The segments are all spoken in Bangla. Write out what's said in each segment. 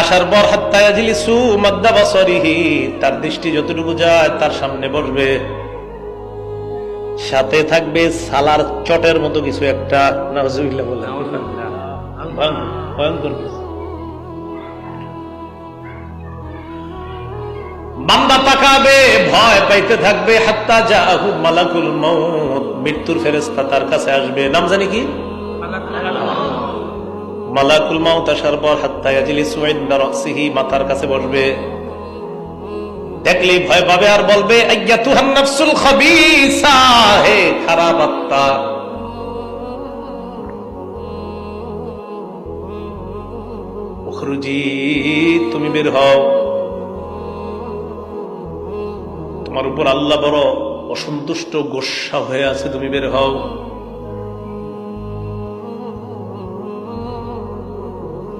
আসার পর হাত্তায়াজিলিসু মাদ্দা বাসরিহি তার দৃষ্টি যতটুকু যায় তার সামনে বসবে। সাথে থাকবে সালার চটের মতো কিছু একটা। নাউজুবিল্লাহ বলে ভয়ঙ্কর বান্দা তাকাবে ভয় পাইতে থাকবে। হাত্তা জাহু মালাকুল মউত মৃত্যুর ফেরেশতা তার কাছে আসবে। নাম জানি কি? মালাকুল মাউত আসার পর হাত্তা রাসিহি, মাথার কাছে বসবে। দেখলেই ভয় পাবে আর বলবে খারাপ আত্মা। তুমি বের হও। তোমার উপর আল্লাহ বড় অসন্তুষ্ট গোসা হয়ে আছে, তুমি বের হও।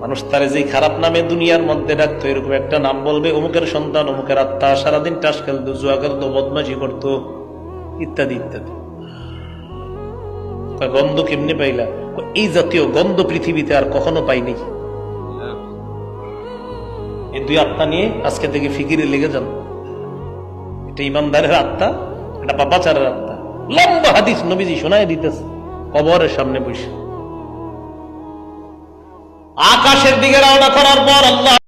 মানুষ তারে যে খারাপ নামে দুনিয়ার মধ্যে ডাকতো এরকম একটা নাম বলবে, অমুকের সন্তান, অমুকের আত্মা, সারাদিন টাস খেলতো, জুয়া খেলতো বদমাজি করতো, ইত্যাদি ইত্যাদি। গন্ধ কেমনে পাইলা? এই জাতীয় গন্ধ পৃথিবীতে আর কখনো পাইনি। এই দুই আত্মা নিয়ে আজকে থেকে ফিকিরে লেগে যান। এটা ইমানদারের আত্মা, এটা পাপাচারের আত্মা। লম্বা হাদিস নবীজি শোনায় দিতেছে কবরের সামনে বসে। আকাশের দিকে রওনা করার পর আল্লাহ